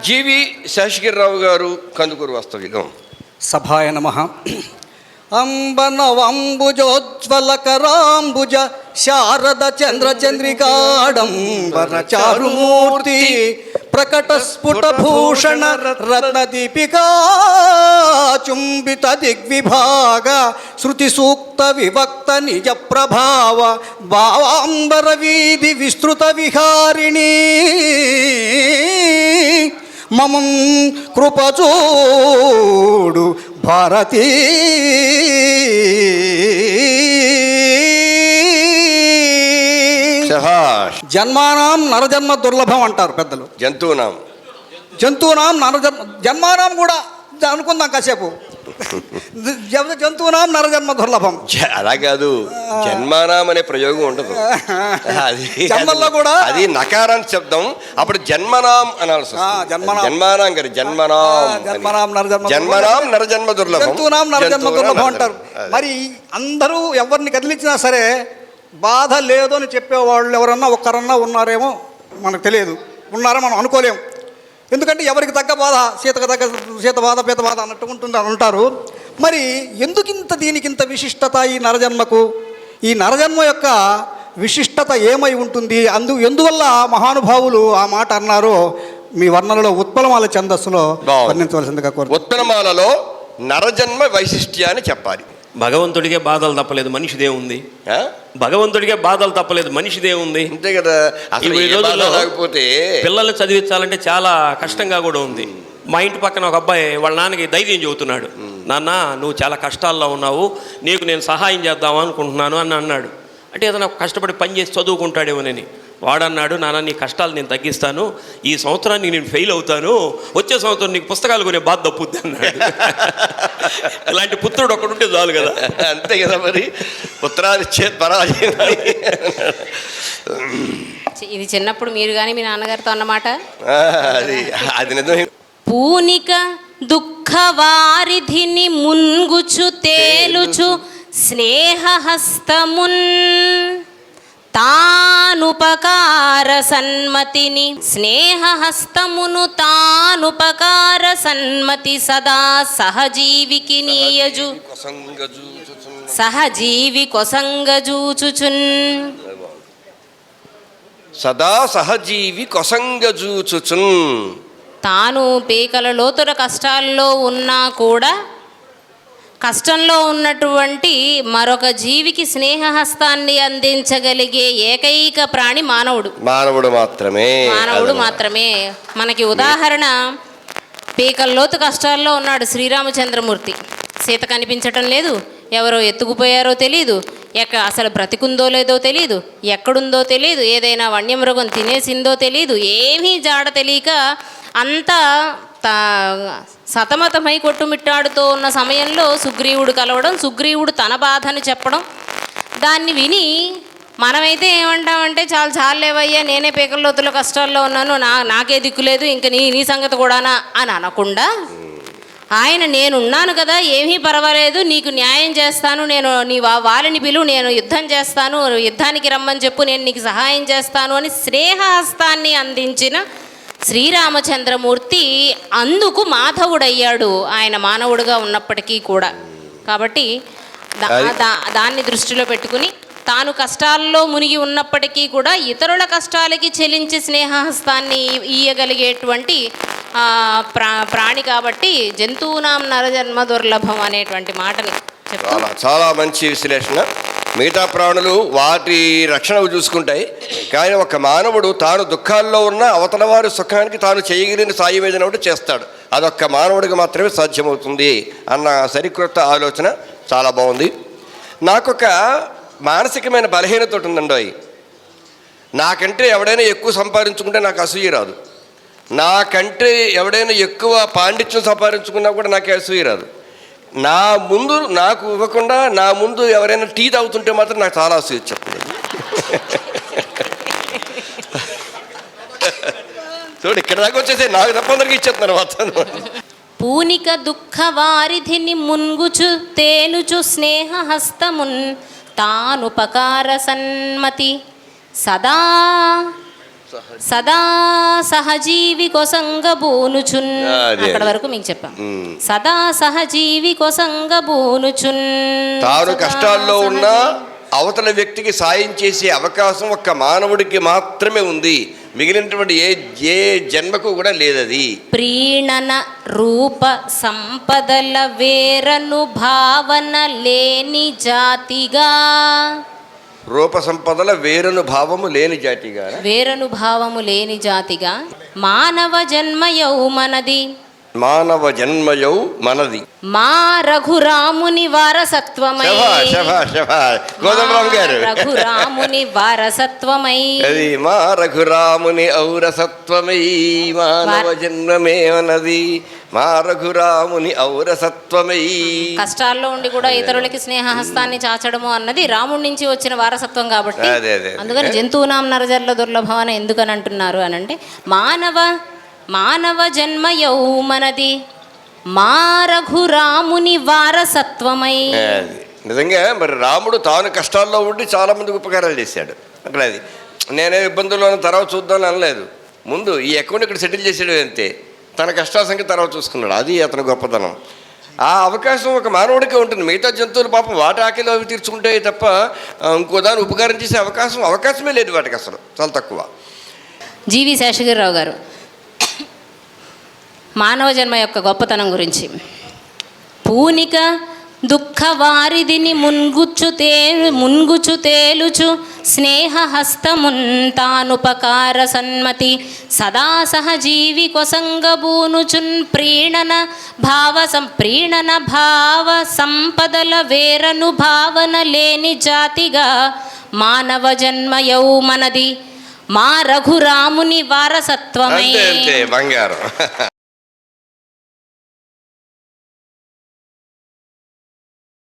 జీవి శేషగిరిరావు గారు కందుకూరు వాస్తవికం సభాయ నమ. అంబనవంబుజోజ్వలకరాంబుజ శారద చంద్ర చంద్రికాడంబర చారుమూర్తి ప్రకట స్ఫుట భూషణ రత్న దీపికా చుంబిత దిగ్విభాగ శృతి సూక్త వివక్త నిజ ప్రభావ భావాంబర వీధి విస్తృత విహారిణీ. మమం కృపచూడు భారతీ. జన్మానాం నరజన్మ దుర్లభం అంటారు పెద్దలు. జంతువునాం జంతువునాం నరజన్మ జన్మానాం కూడా అనుకుందాం కాసేపు. జంతువునాం నరజన్మ దుర్లభం అలా కాదు జన్మానాం అనే ప్రయోగం ఉండదు అది జన్మల్లో కూడా- అది నకారాంత శబ్దం అప్పుడు జన్మనాం అనాల్సి. జన్మనాం. గారు జన్మనాం. జన్మనాం నరజన్మ జన్మనాం నరజన్మ దుర్లభం జంతువునాం నరజన్మ దుర్లభం. అంటారు. మరి అందరూ ఎవరిని కదిలించినా సరే బాధ లేదు అని చెప్పేవాళ్ళు ఎవరన్నా ఒక్కరన్నా ఉన్నారేమో మనకు తెలియదు ఉన్నారో మనం అనుకోలేం ఎందుకంటే ఎవరికి తగ్గ బాధ సీతకు తగ్గ సీత బాధ పీత బాధ అన్నట్టు ఉంటుంది అని అంటారు మరి ఎందుకింత దీనికింత విశిష్టత ఈ నరజన్మకు? ఈ నరజన్మ యొక్క విశిష్టత ఏమై ఉంటుంది? అందు ఎందువల్ల మహానుభావులు ఆ మాట అన్నారో మీ వర్ణనలో ఉత్పలమాల ఛందస్సులో. వర్ణించవలసిందిగా కోరు ఉత్తరమాలలో నరజన్మ వైశిష్ట్యాన్ని చెప్పాలి. భగవంతుడికే బాధలు తప్పలేదు మనిషిదే ఉంది? భగవంతుడికే బాధలు తప్పలేదు మనిషిదే ఉంది అంతే కదా. ఈ రోజుల్లో రాకపోతే? పిల్లల్ని చదివించాలంటే చాలా కష్టంగా కూడా ఉంది. మా ఇంటి పక్కన ఒక అబ్బాయి వాళ్ళ నాన్నకి ధైర్యం చెబుతున్నాడు. నాన్న నువ్వు చాలా కష్టాల్లో ఉన్నావు. నీకు నేను సహాయం చేద్దాం అనుకుంటున్నాను అని అన్నాడు. అంటే ఏదైనా కష్టపడి పని చేసి చదువుకుంటాడేమోనని. వాడన్నాడు నాన్న నీ కష్టాలు నేను తగ్గిస్తాను. ఈ సంవత్సరానికి నేను ఫెయిల్ అవుతాను. వచ్చే సంవత్సరం నీకు పుస్తకాలు కొనే బాధ తప్పుద్ది అన్నాడు. ఇలాంటి పుత్రుడు ఒకడుంటే చాలు కదా. అంతే కదా మరి. చేత్ పరాజయం ఇది చిన్నప్పుడు మీరు కానీ మీ నాన్నగారితో అన్నమాట? అది అది నిజమే. పూనిక దుఃఖవారిధిని మున్గుచు తేలుచు. స్నేహహస్తమున్. తానుపకార సన్మతిని స్నేహహస్తమును తానుపకార సన్మతి సదా సహజీవికి నీయజు. సహజీవి కొసంగజూచుచున్. సదా సహజీవి కొసంగజూచుచున్. తాను పీకల లోతుల కష్టాల్లో ఉన్నా కూడా కష్టంలో ఉన్నటువంటి మరొక జీవికి స్నేహహస్తాన్ని అందించగలిగే ఏకైక ప్రాణి మానవుడు. మానవుడు మాత్రమే. మానవుడు మాత్రమే. మనకి ఉదాహరణ పీకల లోతు కష్టాల్లో ఉన్నాడు శ్రీరామచంద్రమూర్తి. సీత కనిపించటం లేదు ఎవరో ఎత్తుకుపోయారో తెలియదు ఎక్క అసలు బ్రతికుందో లేదో తెలియదు ఎక్కడుందో తెలియదు ఏదైనా వన్యమృగం తినేసిందో తెలియదు ఏమీ జాడ తెలియక అంతా తా సతమతమై కొట్టుమిట్టాడుతూ ఉన్న సమయంలో సుగ్రీవుడు కలవడం సుగ్రీవుడు తన బాధను చెప్పడం. దాన్ని విని మనమైతే ఏమంటామంటే చాలా చాలేవయ్యా నేనే పీకల్లోతుల కష్టాల్లో ఉన్నాను నా నాకే దిక్కులేదు ఇంక నీ నీ సంగతి కూడానా? అని అనకుండా ఆయన నేనున్నాను కదా ఏమీ పర్వాలేదు నీకు న్యాయం చేస్తాను నేను నీ వా వాలిని పిలువు నేను యుద్ధం చేస్తాను యుద్ధానికి రమ్మని చెప్పు నేను నీకు సహాయం చేస్తాను అని స్నేహహస్తాన్ని అందించిన శ్రీరామచంద్రమూర్తి అందుకు మాధవుడయ్యాడు. ఆయన మానవుడుగా ఉన్నప్పటికీ కూడా. కాబట్టి దా- అది- దా- దాన్ని దృష్టిలో పెట్టుకుని తాను కష్టాల్లో మునిగి ఉన్నప్పటికీ కూడా ఇతరుల కష్టాలకి చెలించి స్నేహహస్తాన్ని ఇయ్యగలిగేటువంటి ప్రా ప్రాణి కాబట్టి జంతువునాం నరజన్మ దుర్లభం అనేటువంటి మాటని చెప్తూ. చాలా చాలా మంచి విశ్లేషణ. మిగతా ప్రాణులు వాటి రక్షణ చూసుకుంటాయి. కానీ ఒక మానవుడు తాను దుఃఖాల్లో ఉన్న అవతల వారి సుఖానికి తాను చేయగలిగిన సాయం ఏదైనా ఒకటి చేస్తాడు. అదొక్క మానవుడికి మాత్రమే సాధ్యమవుతుంది అన్న సరికృత ఆలోచన చాలా బాగుంది. నాకొక మానసికమైన బలహీనత ఉంటుందండి నాకంటే ఎవడైనా ఎక్కువ సంపాదించుకుంటే నాకు అసూయ రాదు. నాకంటే ఎవడైనా ఎక్కువ పాండిత్యం సంపాదించుకున్నా కూడా నాకు అసూయ రాదు. నా ముందు నాకు ఇవ్వకుండా నా ముందు ఎవరైనా టీ తాగుతుంటే మాత్రం నాకు చాలా అసూయ చెప్తుంది చూడు ఇక్కడ దాకా వచ్చేసి నాకు తప్ప అందరికి ఇచ్చేస్తున్నారు మొత్తం పూనిక దుఃఖ వారిధిని మున్గుచు తేలుచు స్నేహహస్తమున్ తానుపకార సన్మతి సదా సదా సహజీవి కొసంగ బూనుచున్ అదే, అక్కడ. వరకు మీకు చెప్పాం. సదా సహజీవి కొసంగ బూనుచున్ తాను కష్టాల్లో ఉన్న అవతల వ్యక్తికి సాయం చేసే అవకాశం ఒక్క మానవుడికి మాత్రమే ఉంది. మిగిలినటువంటి ఏ ఏ జన్మకు కూడా లేదది. ప్రీణన రూప సంపదల వేరను భావన లేని జాతిగా రూప సంపదల వేరను భావము లేని జాతిగా. వేరను భావము లేని జాతిగా మానవ జన్మ యౌమనది మానవ జన్మయౌ మనది. మా రఘురాముని వారసత్వమై. గారు. రఘురాముని వారసత్వమై. అది మా రఘురాముని ఔరసత్వమై. మానవ జన్మమే మనది. మా రఘురాముని ఔరసత్వమై. కష్టాల్లో ఉండి కూడా ఇతరులకి స్నేహహస్తాన్ని చాచడము అన్నది రాముడి నుంచి వచ్చిన వారసత్వం కాబట్టి అదే, అదే. అందుకని జంతువునాం నరజర్ల దుర్లభం అని ఎందుకని అంటున్నారు అని అంటే మానవ మానవ జన్మ యౌమనది మా రఘురాముని వారసత్వమై. నిజంగా మరి రాముడు తాను కష్టాల్లో ఉండి చాలా మందికి ఉపకారాలు చేశాడు. అక్కడ అది. నేనే ఇబ్బందుల్లో తర్వాత చూద్దాం అనలేదు. ముందు ఈ అకౌంట్ ఇక్కడ సెటిల్ చేసాడు అంతే. తన కష్టాల సంఖ్య తర్వాత చూసుకున్నాడు. అది అతని గొప్పతనం. ఆ అవకాశం ఒక మానవుడికే ఉంటుంది. మిగతా జంతువులు పాపం వాటి ఆకలి అవి తీర్చుకుంటాయి తప్ప ఇంకో దాన్ని ఉపకారం చేసే అవకాశం అవకాశమే లేదు వాటికి అసలు. చాలా తక్కువ. జీవి శేషగిరిరావు గారు మానవ జన్మ యొక్క గొప్పతనం గురించి. పూనిక దుఃఖ వారిదిని మున్గుచ్చు తేలు మున్గుచు తేలుచు స్నేహ హస్తమున్ తానుపకార సన్మతి సదా సహజీవి కొసంగబూనుచున్ ప్రీణన భావ సంప్రీణన భావ సంపదల వేరను భావన లేని జాతిగా మానవ జన్మయౌ మనది. మా రఘురాముని వారసత్వమే. బంగారం.